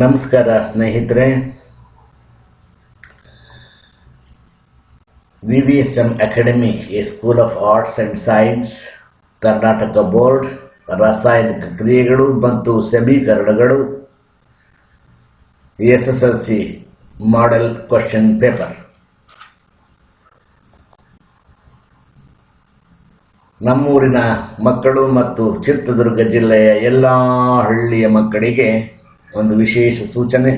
ನಮಸ್ಕಾರ, ಸ್ನೇಹಿತರೆ. V V S M academy A school of arts and science Karnataka board ರಾಸಾಯನಿಕ ಕ್ರಿಯೆಗಳು ಮತ್ತು ಸಮೀಕರಣಗಳು, S S L C model question paper ನಮ್ಮೂರಿನ ಮಕ್ಕಳು ಮತ್ತು ಚಿತ್ರದುರ್ಗ ಜಿಲ್ಲೆಯ ಎಲ್ಲ ಹಳ್ಳಿಯ ಮಕ್ಕಳಿಗೆ ಒಂದು ವಿಶೇಷ ಸೂಚನೆ.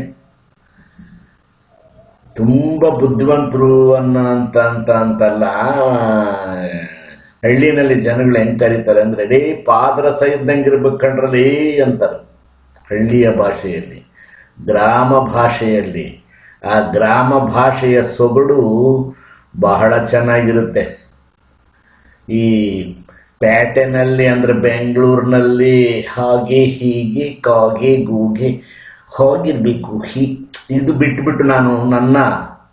ತುಂಬ ಬುದ್ಧಿವಂತರು ಅನ್ನೋ ಅಂತ ಅಂತ, ಅಂತಲ್ಲ. ಹಳ್ಳಿನಲ್ಲಿ ಜನಗಳು ಹೆಂಗೆ ಕರೀತಾರೆ ಅಂದರೆ ರೇ ಪಾದರಸ ಇದ್ದಂಗಿರ್ಬೇಕು ಕಣ್ರಲ್ಲಿ ಅಂತಾರೆ. ಹಳ್ಳಿಯ ಭಾಷೆಯಲ್ಲಿ, ಗ್ರಾಮ ಭಾಷೆಯಲ್ಲಿ. ಆ ಗ್ರಾಮ ಭಾಷೆಯ ಸೊಗಡು ಬಹಳ ಚೆನ್ನಾಗಿರುತ್ತೆ. ಈ ಪ್ಯಾಟೆನಲ್ಲಿ ಅಂದ್ರೆ ಬೆಂಗಳೂರಿನಲ್ಲಿ ಹಾಗೆ ಹೀಗೆ ಕಾಗೆ ಗೂಗೆ ಹೋಗಿರ್ಬೇಕು. ಹೀ, ಇದು ಬಿಟ್ಟುಬಿಟ್ಟು ನಾನು ನನ್ನ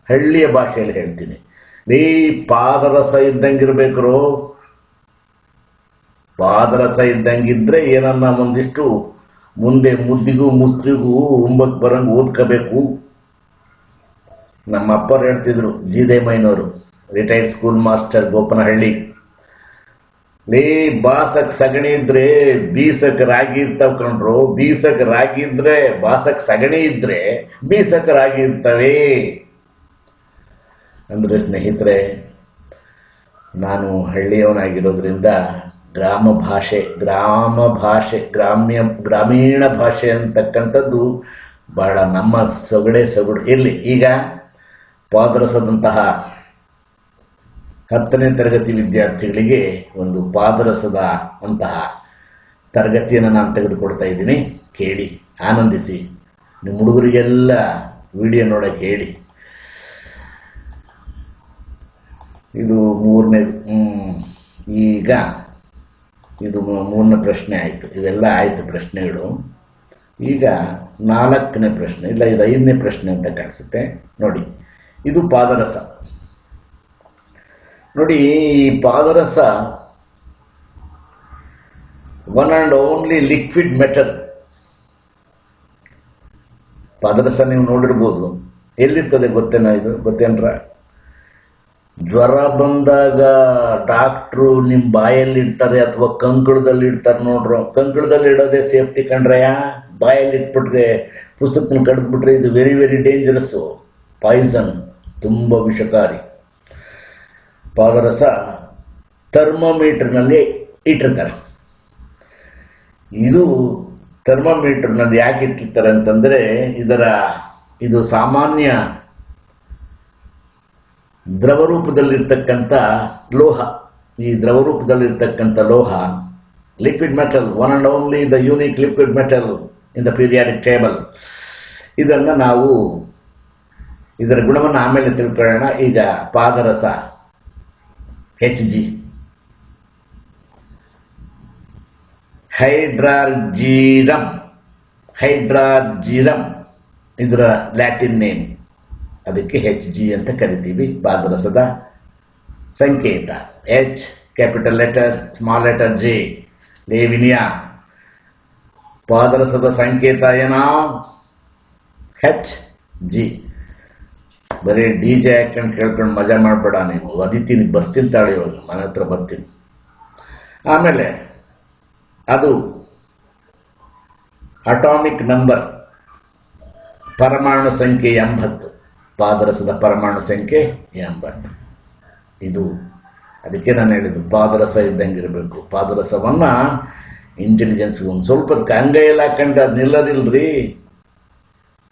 ಹಳ್ಳಿಯ ಭಾಷೆಯಲ್ಲಿ ಹೇಳ್ತೀನಿ. ರೀ ಪಾದರಸ ಇದ್ದಂಗಿರ್ಬೇಕ್ರು ಪಾದರಸ ಇದ್ದಂಗಿದ್ರೆ ಏನನ್ನ ಒಂದಿಷ್ಟು ಮುಂದೆ ಮುದ್ದಿಗೂ ಮುಸ್ತ್ರಿಗೂ ಉಂಬಕ್ ಬರಂಗ್ ಓದ್ಕೋಬೇಕು. ನಮ್ಮ ಅಪ್ಪರು ಹೇಳ್ತಿದ್ರು ಮೈನವರು ರಿಟೈರ್ಡ್ ಸ್ಕೂಲ್ ಮಾಸ್ಟರ್ ಗೋಪನಹಳ್ಳಿ. ಲೇ ಬಾಸಕ್ ಸಗಣಿ ಇದ್ರೆ ಬೀಸಕ್ ರಾಗಿ ಇರ್ತಾವ ಕಂಡ್ರು ಬೀಸಕ್ ರಾಗಿ ಇದ್ರೆ ಬಾಸಕ್ ಸಗಣಿ ಇದ್ರೆ ಬೀಸಕ್ ರಾಗಿ ಇರ್ತವೆ. ಅಂದ್ರೆ ಸ್ನೇಹಿತರೆ, ನಾನು ಹಳ್ಳಿಯವನಾಗಿರೋದ್ರಿಂದ ಗ್ರಾಮ ಭಾಷೆ ಗ್ರಾಮ ಭಾಷೆ, ಗ್ರಾಮ್ಯ, ಗ್ರಾಮೀಣ ಭಾಷೆ ಅಂತಕ್ಕಂಥದ್ದು ಬಹಳ ನಮ್ಮ ಸೊಗಡೆ ಸೊಗಡು. ಇರಲಿ, ಈಗ ಪಾದರಸದಂತಹ ಹತ್ತನೇ ತರಗತಿ ವಿದ್ಯಾರ್ಥಿಗಳಿಗೆ ಒಂದು ಪಾದರಸದ ಅಂತಹ ತರಗತಿಯನ್ನು ನಾನು ತೆಗೆದುಕೊಡ್ತಾ ಇದ್ದೀನಿ. ಕೇಳಿ, ಆನಂದಿಸಿ. ನಿಮ್ಮ ಹುಡುಗರಿಗೆಲ್ಲ ವಿಡಿಯೋ ನೋಡಕ್ಕೆ ಹೇಳಿ. ಇದು ಮೂರನೇ ಈಗ ಇದು ಮೂರನೇ ಪ್ರಶ್ನೆ ಆಯಿತು. ಇವೆಲ್ಲ ಆಯಿತು ಪ್ರಶ್ನೆಗಳು. ಈಗ ನಾಲ್ಕನೇ ಪ್ರಶ್ನೆ, ಇಲ್ಲ, ಇದು ಐದನೇ ಪ್ರಶ್ನೆ ಅಂತ ಕಾಣಿಸುತ್ತೆ. ನೋಡಿ, ಇದು ಪಾದರಸ. ನೋಡಿ, ಈ ಪಾದರಸ one and only liquid metal ಪಾದರಸ ನೀವು ನೋಡಿರ್ಬೋದು. ಎಲ್ಲಿರ್ತದೆ ಗೊತ್ತೇನ ಇದು? ಗೊತ್ತೇನ್ರ? ಜ್ವರ ಬಂದಾಗ ಡಾಕ್ಟ್ರು ನಿಮ್ಮ ಬಾಯಲ್ಲಿ ಇಡ್ತಾರೆ ಅಥವಾ ಕಂಕಳದಲ್ಲಿ ಇಡ್ತಾರೆ ನೋಡ್ರು. ಕಂಕಳದಲ್ಲಿ ಇಡೋದೇ ಸೇಫ್ಟಿ ಕಂಡ್ರಯ್ಯ ಬಾಯಲ್ಲಿ ಇಟ್ಬಿಟ್ರೆ ಪುಸ್ತಕನ ಕಡಿದ್ಬಿಟ್ರೆ ಇದು ವೆರಿ ವೆರಿ ಡೇಂಜರಸ್ಸು ಪಾಯ್ಸನ್ ತುಂಬ ವಿಷಕಾರಿ. ಪಾದರಸ ಥರ್ಮೋಮೀಟರ್ನಲ್ಲಿ ಇಟ್ಟಿರ್ತಾರೆ. ಇದು ಥರ್ಮೋಮೀಟರ್ನಲ್ಲಿ ಯಾಕೆ ಇಟ್ಟಿರ್ತಾರೆ ಅಂತಂದರೆ ಇದರ, ಇದು ಸಾಮಾನ್ಯ ದ್ರವರೂಪದಲ್ಲಿರ್ತಕ್ಕಂಥ ಲೋಹ. ಈ ದ್ರವರೂಪದಲ್ಲಿರ್ತಕ್ಕಂಥ ಲೋಹ, liquid metal one and only the unique liquid metal in the periodic table ಇದನ್ನು ನಾವು, ಇದರ ಗುಣವನ್ನು ಆಮೇಲೆ ತಿಳ್ಕೊಳ್ಳೋಣ. ಈಗ ಪಾದರಸ. ಹೆಚ್ ಜಿ ಹೈಡ್ರಾರ್ಜೀರಮ್ ಹೈಡ್ರಾರ್ಜೀರಮ್ ಇದರ ಲ್ಯಾಟಿನ್ ನೇಮ್ ಅದಕ್ಕೆ ಹೆಚ್ ಜಿ ಅಂತ ಕರಿತೀವಿ. ಪಾದರಸದ ಸಂಕೇತ. H capital letter small letter J ಲೇವಿನಿಯಾ. ಪಾದರಸದ ಸಂಕೇತ ಏನೋ? ಹೆಚ್ ಜಿ ಬರೀ ಡಿ ಜೆ ಹಾಕೊಂಡು ಕೇಳ್ಕೊಂಡು ಮಜಾ ಮಾಡಬೇಡ ನೀನು. ಒದಿತೀನಿ ಬರ್ತೀನಿ ತಾಳಿ ಇವಾಗ. ಮನೆ ಹತ್ರ ಬರ್ತೀನಿ. ಆಮೇಲೆ ಅದು ಅಟಾಮಿಕ್ ನಂಬರ್ ಪರಮಾಣು ಸಂಖ್ಯೆ ಎಂಬತ್ತು. ಪಾದರಸದ ಪರಮಾಣು ಸಂಖ್ಯೆ ಎಂಬತ್ತು. ಇದು ಅದಕ್ಕೆ ನಾನು ಹೇಳಿದ್ದು ಪಾದರಸ ಇದ್ದಂಗೆ ಇರಬೇಕು. ಪಾದರಸವನ್ನು ಇಂಟೆಲಿಜೆನ್ಸ್ಗೆ ಒಂದು ಸ್ವಲ್ಪ ಅಂಗೈಯಲ್ಲಿ ಹಾಕೊಂಡು ಅದು ನಿಲ್ಲದಿಲ್ರಿ.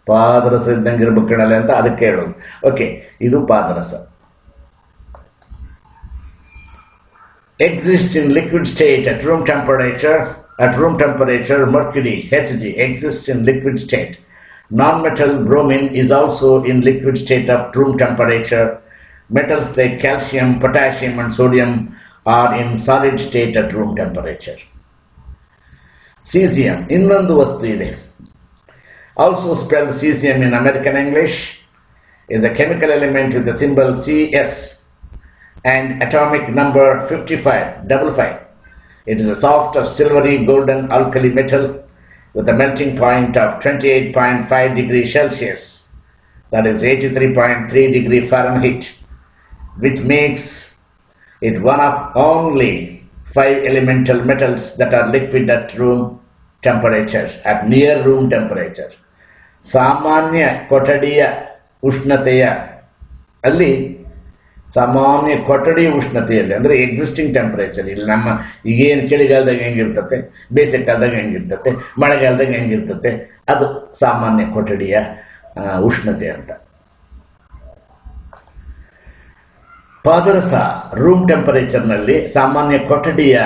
ಪಾದರಸ ಇದ್ದಂಗೆ ಇರ್ಬೇಕು ಕಣಲೆ ಅಂತ ಅದಕ್ಕೆ ಹೇಳೋದು ಓಕೆ ಇದು ಪಾದರಸ exists in liquid state at room temperature at room temperature mercury hg exists in liquid state non-metal bromine is also in liquid state at room temperature metals like calcium potassium and sodium are in solid state at room temperature cesium ಇನ್ನೊಂದು ವಸ್ತು ಇದೆ also spelled cesium in American English, is a chemical element with the symbol CS and atomic number 55, double five. It is a soft silvery golden alkali metal with a melting point of 28.5 degrees Celsius, that is 83.3 degree Fahrenheit, which makes it one of only five elemental metals that are liquid at room temperature, at near room temperature ಸಾಮಾನ್ಯ ಕೊಠಡಿಯ ಉಷ್ಣತೆಯ ಅಲ್ಲಿ ಸಾಮಾನ್ಯ ಕೊಠಡಿ ಉಷ್ಣತೆಯಲ್ಲಿ ಅಂದರೆ existing temperature ಇಲ್ಲಿ ನಮ್ಮ ಈಗೇನು ಚಳಿಗಾಲದಾಗ ಹೆಂಗಿರ್ತತೆ ಬೇಸಿಗೆಕಾಲದಾಗ ಹೆಂಗಿರ್ತತೆ ಮಳೆಗಾಲದಾಗ ಹೆಂಗಿರ್ತತೆ ಅದು ಸಾಮಾನ್ಯ ಕೊಠಡಿಯ ಉಷ್ಣತೆ ಅಂತ. ಪಾದರಸ ರೂಮ್ ಟೆಂಪರೇಚರ್ನಲ್ಲಿ ಸಾಮಾನ್ಯ ಕೊಠಡಿಯ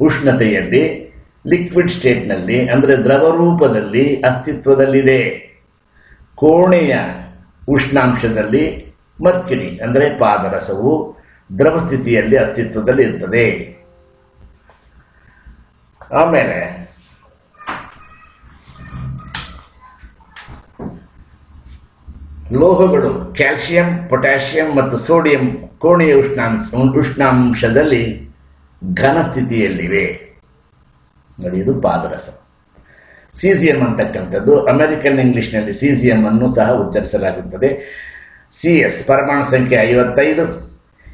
ಉಷ್ಣತೆಯಲ್ಲಿ ಲಿಕ್ವಿಡ್ ಸ್ಟೇಟ್ನಲ್ಲಿ ಅಂದರೆ ದ್ರವ ರೂಪದಲ್ಲಿ ಅಸ್ತಿತ್ವದಲ್ಲಿದೆ. ಕೋಣೆಯ ಉಷ್ಣಾಂಶದಲ್ಲಿ ಮರ್ಕ್ಯುರಿ ಅಂದರೆ ಪಾದರಸವು ದ್ರವ ಸ್ಥಿತಿಯಲ್ಲಿ ಅಸ್ತಿತ್ವದಲ್ಲಿ ಇರ್ತದೆ. ಆಮೇಲೆ, ಲೋಹಗಳು ಕ್ಯಾಲ್ಸಿಯಂ, ಪೊಟ್ಯಾಷಿಯಂ ಮತ್ತು ಸೋಡಿಯಂ ಕೋಣೆಯ ಉಷ್ಣಾಂಶ, ಉಷ್ಣಾಂಶದಲ್ಲಿ ಘನ ಸ್ಥಿತಿಯಲ್ಲಿವೆ. ನೋಡಿ ಇದು ಪಾದರಸ ಸೀಸಿಯಂ ಅಂತಕ್ಕಂಥದ್ದು ಅಮೆರಿಕನ್ ಇಂಗ್ಲಿಷ್ನಲ್ಲಿ ಸೀಸಿಯಂ ಅನ್ನು ಸಹ ಉಚ್ಚರಿಸಲಾಗುತ್ತದೆ. ಸಿ ಎಸ್ ಪರಮಾಣು ಸಂಖ್ಯೆ ಐವತ್ತೈದು.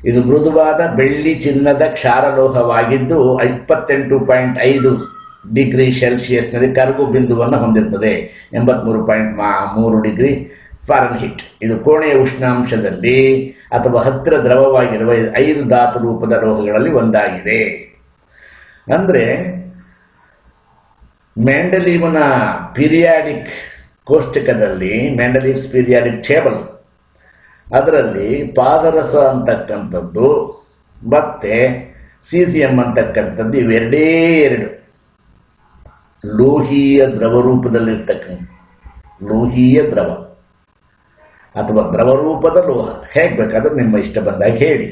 ಇದು ಮೃದುವಾದ ಬೆಳ್ಳಿ ಚಿನ್ನದ ಕ್ಷಾರಲೋಹವಾಗಿದ್ದು ಇಪ್ಪತ್ತೆಂಟು ಪಾಯಿಂಟ್ ಐದು ಡಿಗ್ರಿ ಸೆಲ್ಸಿಯಸ್ನಲ್ಲಿ ಕರಗು ಬಿಂದುವನ್ನು ಹೊಂದಿರುತ್ತದೆ. ಎಂಬತ್ಮೂರು ಪಾಯಿಂಟ್ ಮಾ ಮೂರು ಡಿಗ್ರಿ ಫಾರನ್ಹಿಟ್ ಇದು ಕೋಣೆಯ ಉಷ್ಣಾಂಶದಲ್ಲಿ ಅಥವಾ ಹತ್ತಿರ ದ್ರವವಾಗಿರುವ ಐದು ಧಾತು ರೂಪದ ಲೋಹಗಳಲ್ಲಿ ಒಂದಾಗಿದೆ. ಅಂದರೆ ಮ್ಯಾಂಡಲೀವನ ಪಿರಿಯಾಡಿಕ್ ಕೋಷ್ಟಕದಲ್ಲಿ ಮ್ಯಾಂಡಲೀವ್ಸ್ ಪಿರಿಯಾಡಿಕ್ ಟೇಬಲ್ ಅದರಲ್ಲಿ ಪಾದರಸ ಅಂತಕ್ಕಂಥದ್ದು, ಮತ್ತೆ ಎಂ ಅಂತಕ್ಕಂಥದ್ದು ಇವೆರಡೇ ಎರಡು. ಲೋಹೀಯ ದ್ರವ ರೂಪದಲ್ಲಿರ್ತಕ್ಕಂಥ ಲೋಹೀಯ ದ್ರವ ಅಥವಾ ದ್ರವ ರೂಪದ ಲೋಹ. ಹೇಗೆ ಬೇಕಾದ್ರೆ ನಿಮ್ಮ ಇಷ್ಟ ಬಂದಾಗ ಹೇಳಿ.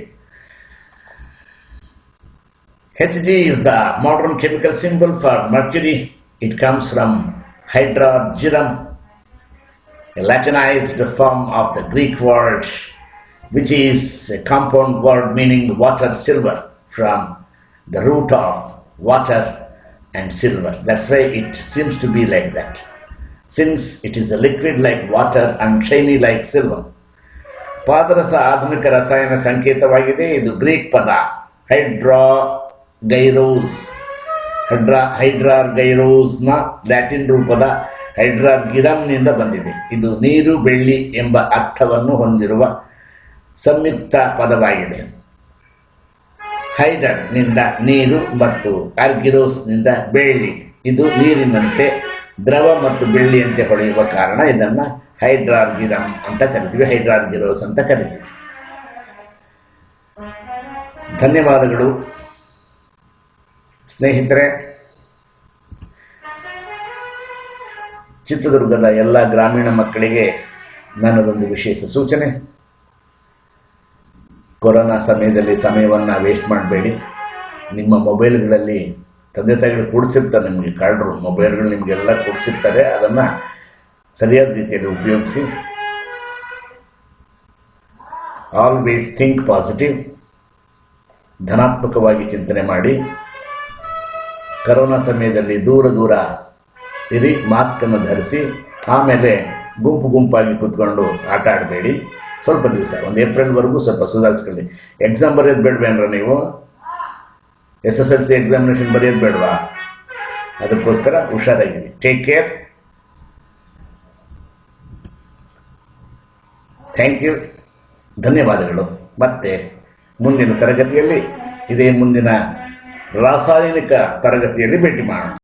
Hg is the modern chemical symbol for mercury. It comes from hydrogyrum, a Latinized form of the Greek word, which is a compound word meaning water silver from the root of water and silver. That's why it seems to be like that. Since it is a liquid like water and shiny like silver. ಪಾದರಸ ಆಧುನಿಕ ರಸಾಯನ ಸಂಕೇತವಾಗಿದೆ ಇದು Greek ಪದ hydra ಗೈರೋಸ್ hydra, ಹೈಡ್ರಾರ್ಗೈರೋಸ್ನ Latin ರೂಪದ ಹೈಡ್ರಾರ್ಗಿರಮ್ನಿಂದ ಬಂದಿದೆ. ಇದು ನೀರು, ಬೆಳ್ಳಿ ಎಂಬ ಅರ್ಥವನ್ನು ಹೊಂದಿರುವ ಸಂಯುಕ್ತ ಪದವಾಗಿದೆ. ಹೈಡ್ರ ನಿಂದ ನೀರು ಮತ್ತು ಆರ್ಗಿರೋಸ್ನಿಂದ ಬೆಳ್ಳಿ. ಇದು ನೀರಿನಂತೆ ದ್ರವ ಮತ್ತು ಬೆಳ್ಳಿಯಂತೆ ಹೊಳೆಯುವ ಕಾರಣ ಇದನ್ನು ಹೈಡ್ರಾರ್ಗಿರಮ್ ಅಂತ ಕರಿತೀವಿ, ಹೈಡ್ರಾರ್ಗಿರೋಸ್ ಅಂತ ಕರಿತೀವಿ. ಧನ್ಯವಾದಗಳು. ಸ್ನೇಹಿತರೆ, ಚಿತ್ರದುರ್ಗದ ಎಲ್ಲ ಗ್ರಾಮೀಣ ಮಕ್ಕಳಿಗೆ ನನ್ನದೊಂದು ವಿಶೇಷ ಸೂಚನೆ. ಕೊರೋನಾ ಸಮಯದಲ್ಲಿ ಸಮಯವನ್ನು ವೇಸ್ಟ್ ಮಾಡಬೇಡಿ. ನಿಮ್ಮ ಮೊಬೈಲ್ಗಳಲ್ಲಿ ತಂದೆ ತಾಯಿಗಳು ಕೊಡಿಸಿರ್ತಾರೆ, ನಿಮಗೆ ಕಳ್ಳರು ಮೊಬೈಲ್ಗಳು ನಿಮಗೆಲ್ಲ ಕೊಡಿಸಿರ್ತಾರೆ, ಅದನ್ನು ಸರಿಯಾದ ರೀತಿಯಲ್ಲಿ ಉಪಯೋಗಿಸಿ. ಆಲ್ವೇಸ್ ಥಿಂಕ್ ಪಾಸಿಟಿವ್ ಧನಾತ್ಮಕವಾಗಿ ಚಿಂತನೆ ಮಾಡಿ. ಕರೋನಾ ಸಮಯದಲ್ಲಿ ದೂರ ದೂರ ಇರಿ ಮಾಸ್ಕನ್ನು ಧರಿಸಿ, ಆಮೇಲೆ ಗುಂಪು ಗುಂಪಾಗಿ ಕೂತ್ಕೊಂಡು ಆಟ ಆಡಬೇಡಿ. ಸ್ವಲ್ಪ ದಿವಸ, ಒಂದು ಏಪ್ರಿಲ್ವರೆಗೂ ಸ್ವಲ್ಪ ಸುಧಾರಿಸ್ಕೊಳ್ಳಿ. ಎಕ್ಸಾಮ್ ಬರೆಯೋದು ಬೇಡವೇನ್ರ ನೀವು? S S L C examination ಬರೆಯೋದು ಬೇಡವಾ? ಅದಕ್ಕೋಸ್ಕರ ಹುಷಾರಾಗಿರಿ. ಟೇಕ್ ಕೇರ್ ಥ್ಯಾಂಕ್ ಯು ಧನ್ಯವಾದಗಳು. ಮತ್ತೆ ಮುಂದಿನ ತರಗತಿಯಲ್ಲಿ ಇದೇ ಮುಂದಿನ ರಾಸಾಯನಿಕ ತರಗತಿಯಲ್ಲಿ ಭೇಟಿ ಮಾಡೋಣ